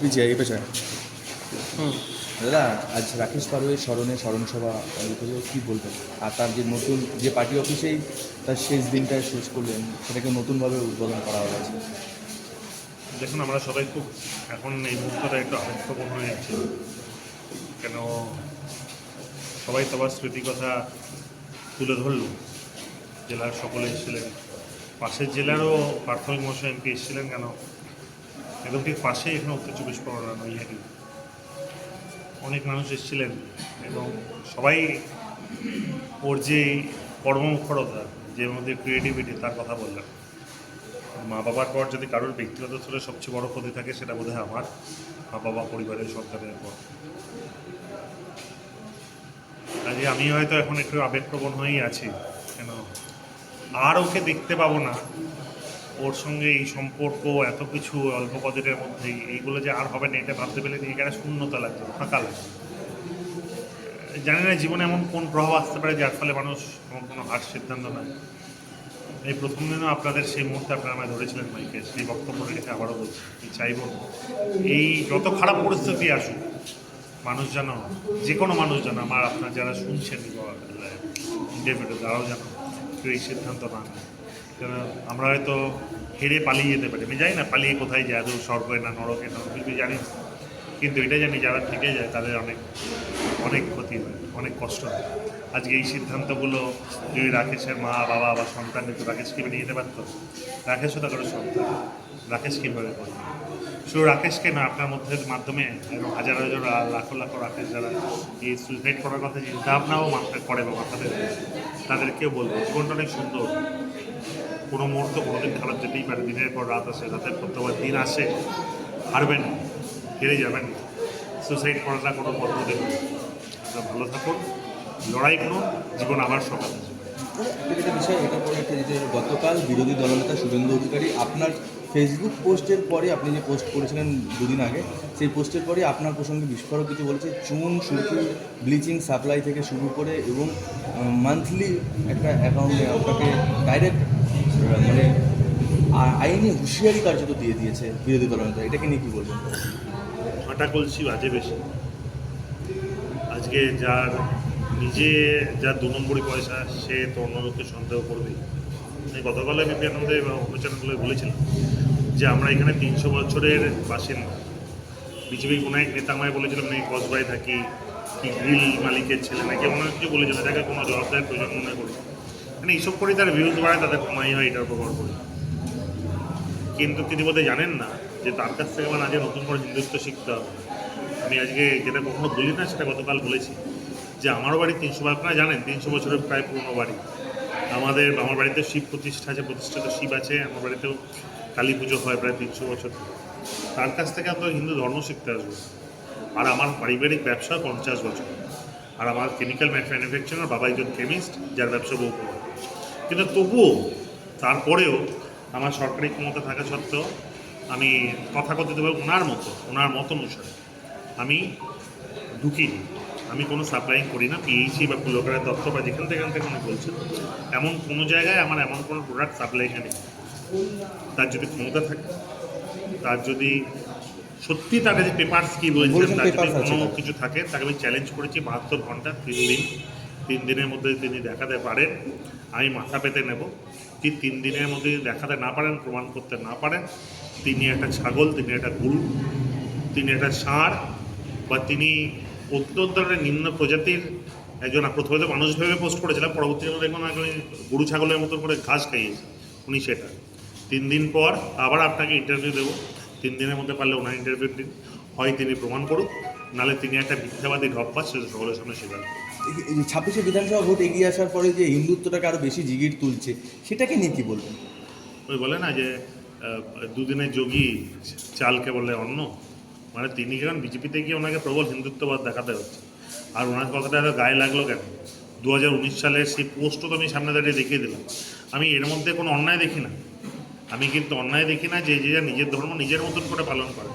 পিছিয়ে এই পেছনে। দাদা আজ রাকেশ পারোয়ের স্মরণে স্মরণসভা আয়োজিত হলো কী বলবেন আর তার যে নতুন যে পার্টি অফিসেই তার শেষ দিনটা শেষ করলেন সেটাকে নতুনভাবে উদ্বোধন করা হয়েছে দেখুন আমরা সবাই খুব এখন এই মুহূর্তটা একটু আবেগপ্রবণ হয়ে যাচ্ছে। কেন সবাই সবার স্মৃতি কথা তুলে ধরল। জেলার সকলে এসেছিলেন। পাশের জেলারও প্রাথমিক মশাই এমপি এসেছিলেন কেন? একদম ঠিক পাশে এখানে উত্তর চব্বিশ পরগনা, নৈহাটি। অনেক মানুষ এসেছিলেন এবং সবাই ওর যে কর্মমুখরতা, যে মধ্যে ক্রিয়েটিভিটি তার কথা বললেন মা বাবার পর যদি কারোর ব্যক্তিগত স্তরে সবচেয়ে বড় ক্ষতি থাকে, সেটা বোধ হয় আমার। মা বাবা, পরিবারের সন্তানের পর। কাজে আমি হয়তো এখন একটু আবেগপ্রবণ হয়েই আছি, কেন? আর ওকে দেখতে পাবো না। ওর সঙ্গে এই সম্পর্ক, এত কিছু অল্প কদিনের মধ্যেই, এইগুলো যে আর হবে না, এটা ভাবতে পেলে এখানে শূন্যতা লাগছে ফাঁকা লাগছে জানি না জীবনে এমন কোন প্রভাব আসতে পারে যার ফলে মানুষ এমন কোনো হার সিদ্ধান্ত নেয়। এই প্রথম দিনও আপনাদের সেই মুহূর্তে আপনারা আমায় ধরেছিলেন মাইকে, সেই বক্তব্য রেখে আবারও বলছি চাইব এই যত খারাপ পরিস্থিতি আসুক, মানুষ যেন যে কোনো মানুষ যেন আমার আপনার যারা শুনছেন ইন্টারভিউতে, তারাও যেন কেউ এই সিদ্ধান্ত না নেয়। আমরা হয়তো হেরে পালিয়ে যেতে পারি। আমি জানি না পালিয়ে কোথায় যায় আদৌ স্বর্গে না নরকে না কিছু জানি কিন্তু এটা জানি যারা থেকে যায়, তাদের অনেক অনেক ক্ষতি হয়, অনেক কষ্ট হয়। আজকে এই সিদ্ধান্তগুলো যদি রাকেশের মা, বাবা বা সন্তান কিন্তু রাকেশকে নিয়ে যেতে পারত? রাকেশও তার করে সন্তান। রাকেশ কীভাবে করবে? শুধু রাকেশকে না, আপনার মধ্যে মাধ্যমে এরকম হাজার হাজার লাখো লাখো রাকেশ যারা এই সুইসাইড করার কথা চিন্তা ভাবনাও মাথায় করে বা মাথাতে তাদেরকেও বলব, জীবনটা অনেক সুন্দর। কোনো মুহূর্ত, কোনোদিন খারাপ যেতেই পারে, দিনের পর রাত আসে, রাতের পর তোমার দিন আসে, হারবেন, হেরে যাবেন সুসাইড করাটা কোনো পদ্ধতি নয় আপনারা ভালো থাকুন, লড়াই করুন, জীবন আবার সকাল একটা বিষয়, এটা পরে একটা যে গতকাল বিরোধী দলনেতা শুভেন্দু অধিকারী আপনার ফেসবুক পোস্টের পরে আপনি যে পোস্ট করেছিলেন দুদিন আগে, সেই পোস্টের পরে আপনার প্রসঙ্গে বিস্ফোরক কিছু বলেছে, চুন সুরকি ব্লিচিং সাপ্লাই থেকে শুরু করে এবং মান্থলি একটা অ্যাকাউন্টে আপনাকে ডাইরেক্ট মানে আ- আইনি হুঁশিয়ারি কার্যত দিয়ে দিয়েছে বিরোধী দলনেতা এটাকে নিয়ে কী বলবেন? হাঁটা কলসি বাজে বেশি। আজকে যার নিজে যার দু নম্বরই পয়সা, সে তো অন্য লোককে সন্দেহ করবেই। আমি গতকালে বিপি আনন্দে অনুষ্ঠানগুলো বলেছিলাম যে আমরা এখানে তিনশো বছরের বাসিন্দা। বিজেপি কোনো এক নেতা আমায় বলেছিলাম আমি কসবাই থাকি, কি গ্রিল মালিকের ছেলে নাকি? এমন কিছু বলেছিল। এটাকে কোনো জবাবদার প্রয়োজন মনে করি মানে এইসব করেই তার ভিউজ বাড়ায়, তাদের কমাই হয় এটার উপর করে। কিন্তু তিনি বোধহয় জানেন না যে তার কাছ থেকে আমার আজকে নতুন করে হিন্দুত্ব শিখতে হবে। আমি আজকে যেটা কখনো বলি না, সেটা গতকাল বলেছি যে আমার বাড়ি তিনশো, আপনারা জানেন তিনশো বছরের প্রায় পুরনো বাড়ি। আমাদের, আমার বাড়িতে শিব প্রতিষ্ঠা আছে, প্রতিষ্ঠিত শিব আছে, আমার বাড়িতেও কালী পুজো হয় প্রায় তিনশো বছর। তার কাছ থেকে আমরা হিন্দু ধর্ম শিখতে আসব। আর আমার পারিবারিক ব্যবসা পঞ্চাশ বছর। আর আমার কেমিক্যাল ম্যানুফ্যাকচারার বাবা একজন কেমিস্ট যার ব্যবসা বহু। কিন্তু তবুও তারপরেও আমার সরকারি ক্ষমতা থাকা সত্ত্বেও আমি তথাকথিতভাবে ওনার মতো, ওনার মত অনুসারে আমি ঢুকিনি আমি কোনো সাপ্লাইং করি না পিএইচি বা কুলকারের দত্ত বা যেখান থেকে থেকে উনি বলছেন, এমন কোনো জায়গায় আমার এমন কোনো প্রোডাক্ট সাপ্লাইংয়ে নেই তার যদি ক্ষমতা থাকে, তার যদি সত্যি তার কাছে পেপার্স কি বলছেন তার যদি কোনো কিছু থাকে তাকে আমি চ্যালেঞ্জ করেছি বাহাত্তর ঘণ্টা তিন দিন। তিন দিনের মধ্যে তিনি দেখাতে পারেন আমি মাথা পেতে নেব। কি তিন দিনের মধ্যে দেখাতে না পারেন প্রমাণ করতে না পারেন তিনি একটা ছাগল তিনি একটা গরু তিনি একটা ষাঁড় বা তিনি অত্যন্ত নিম্ন প্রজাতির একজন প্রথমে তো মানুষ ভেবে পোস্ট করেছিলাম পরবর্তীতে দেখুন গরু ছাগলের মতো করে ঘাস খাইয়েছে উনি সেটা। তিন দিন পর আবার আপনাকে ইন্টারভিউ দেবো। দিনের মধ্যে পারলে ওনার ইন্টারভিউ দিন। হয় তিনি প্রমাণ করুক নালে তিনি একটা মিথ্যাবাদী ঢপ্পা সেটা সকলের সামনে স্বীকার। ছাব্বিশে বিধানসভা ভোট এগিয়ে আসার পরে যে হিন্দুত্বটাকে আরও বেশি জিগির তুলছে সেটাকে নিয়ে কী বলবেন? ওই বলে না যে আহ, দুদিনের যোগী চালকে বলে অন্য মানে তিনি যখন বিজেপিতে গিয়ে ওনাকে প্রবল হিন্দুত্ববাদ দেখাতে হচ্ছে। আর ওনার কথাটা এত গায়ে লাগল কেন? দু হাজার উনিশ সালের সেই পোস্টও তো আমি সামনে দাঁড়িয়ে দেখিয়ে দিলাম। আমি এর মধ্যে কোনো অন্যায় দেখি না। আমি কিন্তু অন্যায় দেখি না, যে যে নিজের ধর্ম নিজের মতন করে পালন করে।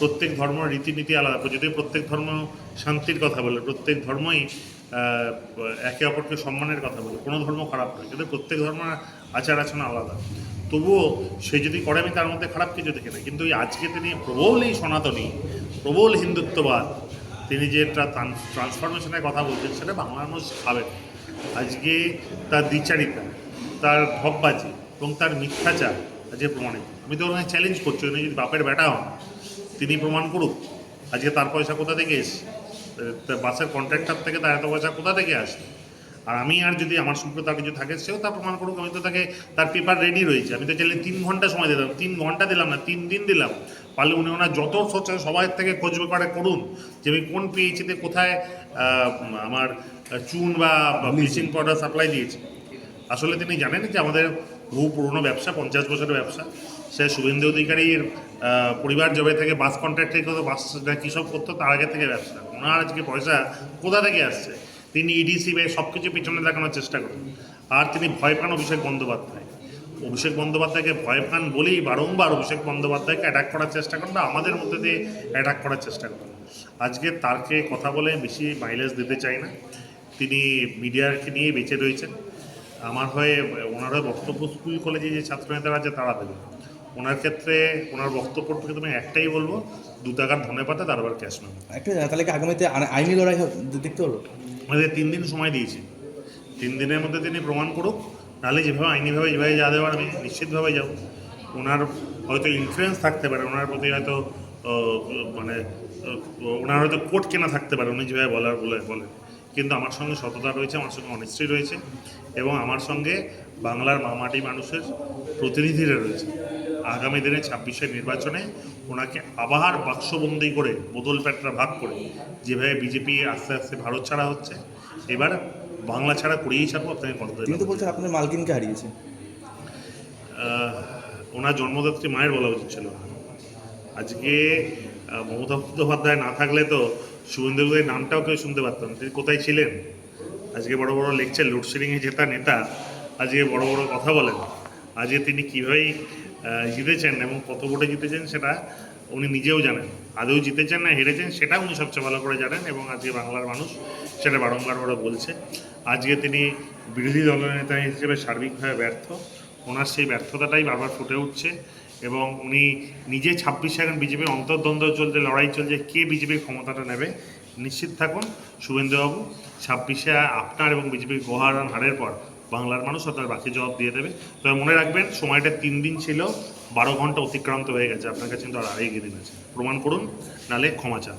প্রত্যেক ধর্ম রীতিনীতি আলাদা। যদি প্রত্যেক ধর্ম শান্তির কথা বলে প্রত্যেক ধর্মই একে অপরকে সম্মানের কথা বলে কোনো ধর্ম খারাপ নয়। কিন্তু প্রত্যেক ধর্মের আচার আচরণ আলাদা। তবুও সে যদি করে, আমি তার মধ্যে খারাপ কিছু দেখি না। কিন্তু আজকে তিনি প্রবল এই সনাতনী, প্রবল হিন্দুত্ববাদ, তিনি যে ট্রান্সফরমেশনের কথা বলছেন, সেটা বাংলার মানুষ খাবেন আজকে তার দ্বিচারিতা, তার ঢপবাজি এবং তার মিথ্যাচার আজকে প্রমাণিত আমি তো ওনাকে চ্যালেঞ্জ করছি উনি যদি বাপের বেটা হন তিনি প্রমাণ করুক আজকে তার পয়সা কোথা থেকে এসছে? তা বাসের কন্ট্রাক্টর থেকে তার এত পয়সা কোথা থেকে আসে আর আমি আর যদি আমার সঙ্গে তার কিছু থাকে সেও তা প্রমাণ করুক আমি তো তাকে তার পেপার রেডি রয়েছে। আমি তো চাইলে তিন ঘণ্টা সময় দিলাম তিন ঘণ্টা দিলাম না তিন দিন দিলাম। পারলে উনি ওনার যত সোর্স সবাই থেকে খোঁজ করে করুন যে আমি কোন পিএইচিতে কোথায় আমার চুন বা ব্লিচিং পাউডার সাপ্লাই দিয়েছি। আসলে তিনি জানেন যে আমাদের বহু পুরনো ব্যবসা, পঞ্চাশ বছরের ব্যবসা। সে শুভেন্দু অধিকারীর পরিবার জবে থেকে বাস কন্ট্রাক্ট থেকে করতো বাস কী সব করতো, তার আগে থেকে ব্যবসা। ওনার আজকে পয়সা কোথা থেকে আসছে? তিনি ইডিসি বে সব কিছু পিছনে দেখানোর চেষ্টা করেন। আর তিনি ভয় পান অভিষেক বন্দ্যোপাধ্যায়। অভিষেক বন্দ্যোপাধ্যায়কে ভয় পান বলেই বারংবার অভিষেক বন্দ্যোপাধ্যায়কে অ্যাটাক করার চেষ্টা করেন বা আমাদের মধ্যে দিয়ে অ্যাটাক করার চেষ্টা করেন। আজকে তারকে কথা বলে বেশি মাইলেজ দিতে চাই না। তিনি মিডিয়াকে নিয়ে বেঁচে রয়েছেন। আমার হয়ে ওনার হয়ে বক্তব্য স্কুল কলেজে যে ছাত্র নেতারা আছে তারা দেবে। ওনার ক্ষেত্রে ওনার বক্তব্য থেকে তুমি একটাই বলব দু টাকার ধনে পাতা তার আবার ক্যাশ নেবে একটা তাহলে কি আগামীতে আইনি লড়াই দেখতে পারব আমাদের তিন দিন সময় দিয়েছি। তিন দিনের মধ্যে তিনি প্রমাণ করুক নাহলে যেভাবে আইনিভাবে যেভাবে যা দেওয়ার আমি নিশ্চিতভাবে যাব। ওনার হয়তো ইনফ্লুয়েন্স থাকতে পারে ওনার প্রতি হয়তো মানে ওনার হয়তো কোর্ট কেনা থাকতে পারে উনি যেভাবে বলার বলে বলেন কিন্তু আমার সঙ্গে সততা রয়েছে আমার সঙ্গে অনিশ্চয় রয়েছে এবং আমার সঙ্গে বাংলার মামাটি মানুষের প্রতিনিধিরা রয়েছে। আগামী দিনে ছাব্বিশের নির্বাচনে ওনাকে আবার বাক্সবন্দি করে বদল প্যাটরা ভাগ করে যেভাবে বিজেপি আস্তে আস্তে ভারত ছাড়া হচ্ছে এবার বাংলা ছাড়া করিয়েই ছাড়বো আপনাকে কথা তিনি তো বলছেন আপনার মালকিনকে হারিয়েছে। ওনার জন্মদাত্রী মায়ের বলা উচিত ছিল। আজকে মমতা বন্দ্যোপাধ্যায় না থাকলে তো শুভেন্দু নামটাও কেউ শুনতে পারতাম। তিনি কোথায় ছিলেন? আজকে বড় বড় লেকচার লোডশেডিংয়ে জেতা নেতা, আজকে বড় বড় কথা বলেন। আজকে তিনি কীভাবেই জিতেছেন এবং কত ভোটে জিতেছেন সেটা উনি নিজেও জানেন। আদৌ জিতেছেন না হেরেছেন সেটা উনি সবচেয়ে ভালো করে জানেন এবং আজকে বাংলার মানুষ সেটা বারংবার করে বলছে। আজকে তিনি বিরোধী দলনেতা হিসেবে সার্বিকভাবে ব্যর্থ। ওনার সেই ব্যর্থতাটাই বারবার ফুটে উঠছে। এবং উনি নিজে ছাব্বিশ এখন বিজেপির অন্তর্দ্বন্দ্ব চলছে, লড়াই চলছে, কে বিজেপির ক্ষমতাটা নেবে? নিশ্চিত থাকুন শুভেন্দ্রবাবু ছাব্বিশে আপনার এবং বিজেপির গোহারান হারের পর বাংলার মানুষ আপনার বাকি জবাব দিয়ে দেবে। তবে মনে রাখবেন, সময়টা তিন দিন ছিল, বারো ঘণ্টা অতিক্রান্ত হয়ে গেছে। আপনার কাছে কিন্তু আর আড়াই দিন আছে। প্রমাণ করুন, নালে ক্ষমা চান।